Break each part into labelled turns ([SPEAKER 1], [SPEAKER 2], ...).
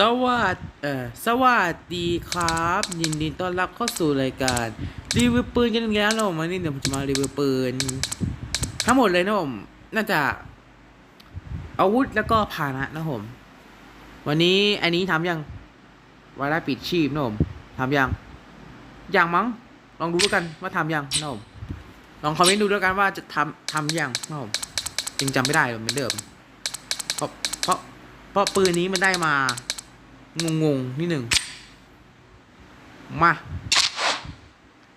[SPEAKER 1] สวัสดเอ่อสวัสดีครับ ยินดีต้อนรับเข้าสู่รายการรีวิวปืนกันอีกแล้วนะผมวันนี้เดี๋ยวผมจะมารีวิวปืน ทั้งหมดเลยนะผมน่าจะอาวุธแล้วก็พาหนะนะผม วันนี้อันนี้ทำยังวาระปิดชีพนะผมทำยังยังมั้งลองดูด้วยกันว่าทำยังนะผมลองคอมเมนต์ดูด้วยกันว่าจะทำทำยังนะผมยังจำไม่ได้เหมือนเดิมเพราะเพราะเพราะปืนนี้มันได้มา งงงนิดหนึ่งมา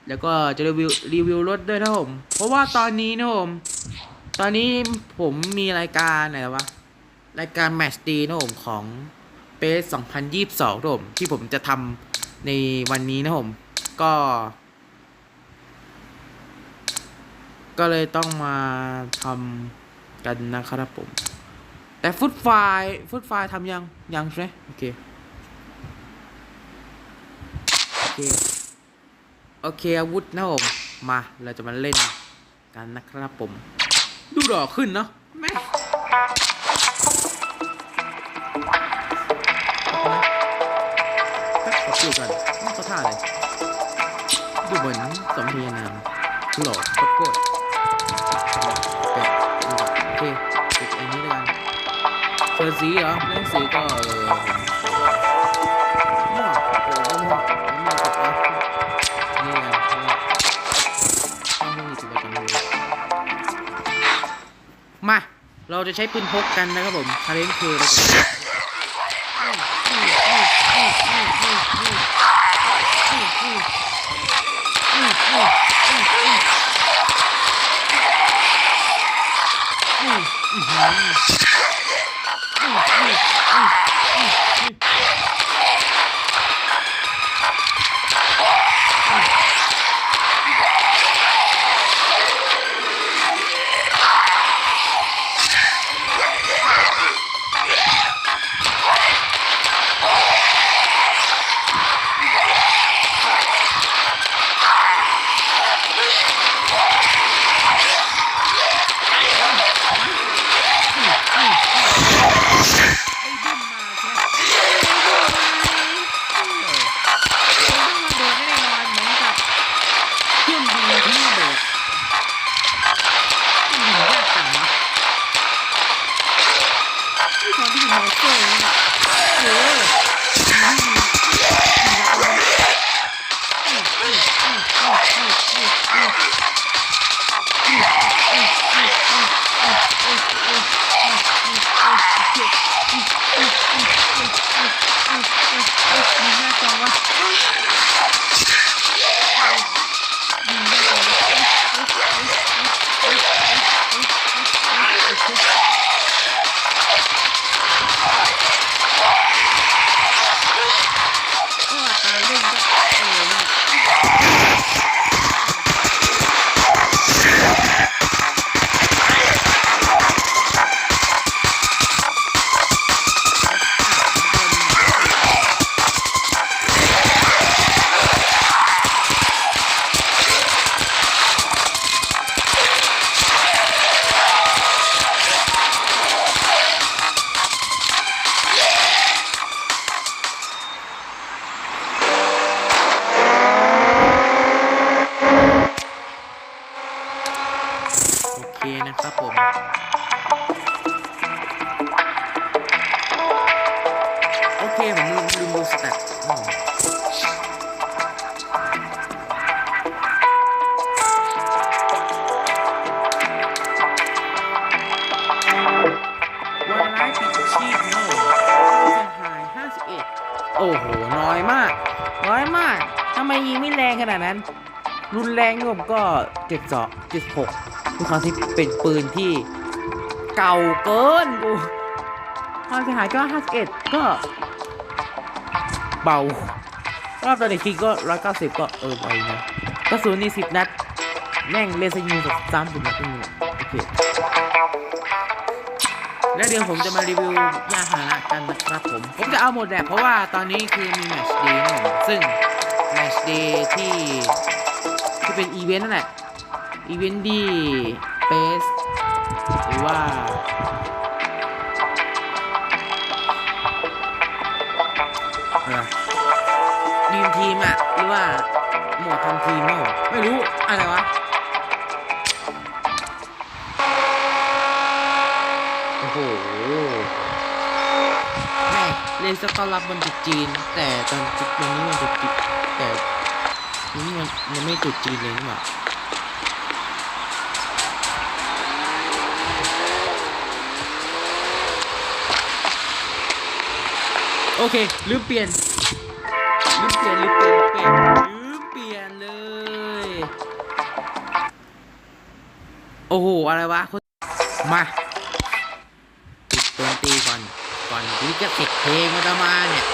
[SPEAKER 1] แล้วก็จะรีวิวรีวิวรถด้วยนะผมเพราะว่าตอนนี้นะผมตอนนี้ผมมีรายการไหนวะรายการแมช์ดีนะผมของเปส2022นะผมที่ผมจะทำในวันนี้นะผมก็ ก็เลยต้องมาทำกันนะครับผม แต่ฟุตไฟฟุตไฟทำยังยังใช่ไหมโอเค โอ เค โอเคอาวุธนะผม มาเราจะมาเล่นกันนะครับผม ดูดอกขึ้นเนาะแม่แป๊บขอดูกันนี่เขาท่าอะไรดูเหมือนสมพยานามหล่อโคตรโคตรเป็ดโอเคเป็ดอันนี้ด้วยกันเสื้อสีเหรอเรื่องสีก็ เราจะใช้ปืนพกกันนะครับผมคาเลนคือเราจะไอ้ อ้ของที่อ เคนะครับผมโอเคผมลืมลืมดูสแตทวันร้ายติดชีพโน่เสียหาย 51 โอ้โห น้อยมาก น้อยมาก ทำไมยิงไม่แรงขนาดนั้น รุนแรงผมก็เจ็กจ่อ76 ทุกครั้งที่เป็นปืนที่เก่าเกินกูความเสียหายก็ห้าสิบเอ็ดก็ เบารอบตอนเด็กคิงก็ร้อยเก้าสิบก็เออไปนะกระสุนนี่สิบนัด แม่งเลเซอร์ยิงสักสามสิบนัดนี่โอเคแล้วเดี๋ยวผมจะมารีวิวยาหานะกันนะครับผม ผมจะเอาหมดแหละเพราะว่าตอนนี้คือมีแมชเดย์นะผมซึ่งแมชเดย์ที่ที่เป็นอีเวนต์นั่นแหละ อีเวนต์ที่เปสหรือว่าดีมทีมอะหรือว่าหมวดทำทีมโน่ไม่รู้ อะไรวะโอ้โหแม่เลนสกอรับบนจุดจีน แต่ตอนจุดตรงนี้มันจุดจีนแต่นี่มันมันไม่จุดจีนเลยนี่หว่า โอเคลืมเปลี่ยนลืมเปลี่ยนลืมเปลี่ยนเปลี่ยนลืมเปลี่ยนเลย โอ้โห อะไรวะคนมาปิดดนตรีก่อน ก่อนที่จะเสร็จเพลงมาตมาเนี่ย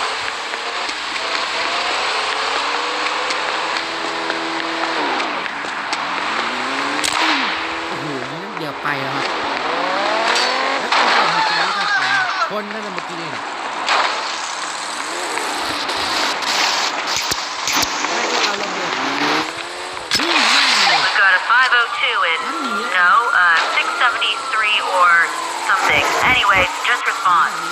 [SPEAKER 2] Anyway, just respond.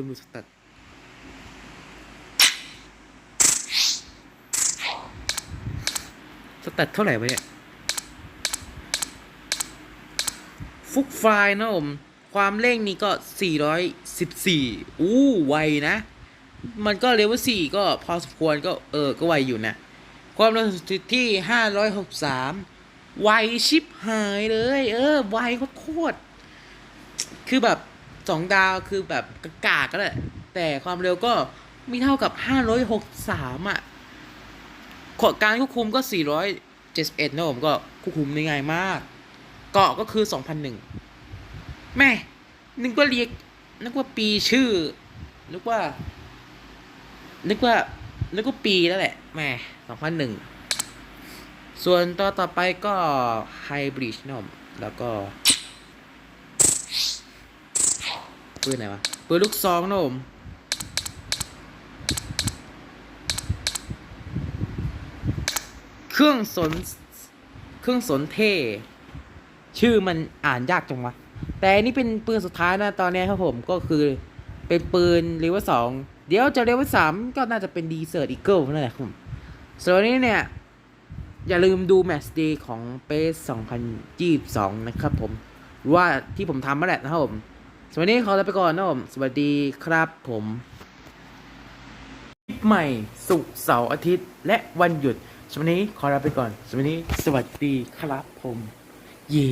[SPEAKER 1] ลืมดูสแตทสแตทเท่าไหร่วะเนี่ย ฟุกไฟล์นะผม ความเร่งนี่ก็ 414 อู้ไวนะ มันก็เลเวล4ก็พอสมควรก็เออ ก็ไวอยู่นะ ความเร็วสุดที่ 563 ไวชิบหายเลย เออ ไวโคตร คือแบบ สองดาวคือแบบกากาก็แหละแต่ความเร็วก็มีเท่ากับ 563อะขอการควบคุมก็ 471นะผมก็ควบคุมได้ง่ายมาก เกาะก็คือ 2001 แม่นึกว่าเรียกนึกว่าปีชื่อ นึกว่า นึกว่า นึกว่าปีแล้วแหละแม่สองพันหนึ่งส่วนตัวต่อไปก็ไฮบริดนมแล้วก็ ปืนไหนวะปืนลูกซองนะผมเครื่องสนเครื่องสนเท ชื่อมันอ่านยากจังวะ แต่นี่เป็นปืนสุดท้ายนะตอนนี้ครับผมก็คือเป็นปืนเลเวลสองเดี๋ยวจะเลเวลสามก็น่าจะเป็นดีเซอร์อีเกิลนั่นแหละครับผมส่วนวันนี้เนี่ย อย่าลืมดูแมตช์เดย์ของเปส2022 นะครับผมหรือว่าที่ผมทำมาแหละนะครับผม สวัสดีขอลาไปก่อนนะครับผมสวัสดีครับผมคลิปใหม่สุกเสาร์อาทิตย์ และวันหยุดสวัสดีขอลาไปก่อนสวัสดีสวัสดีครับผม เย่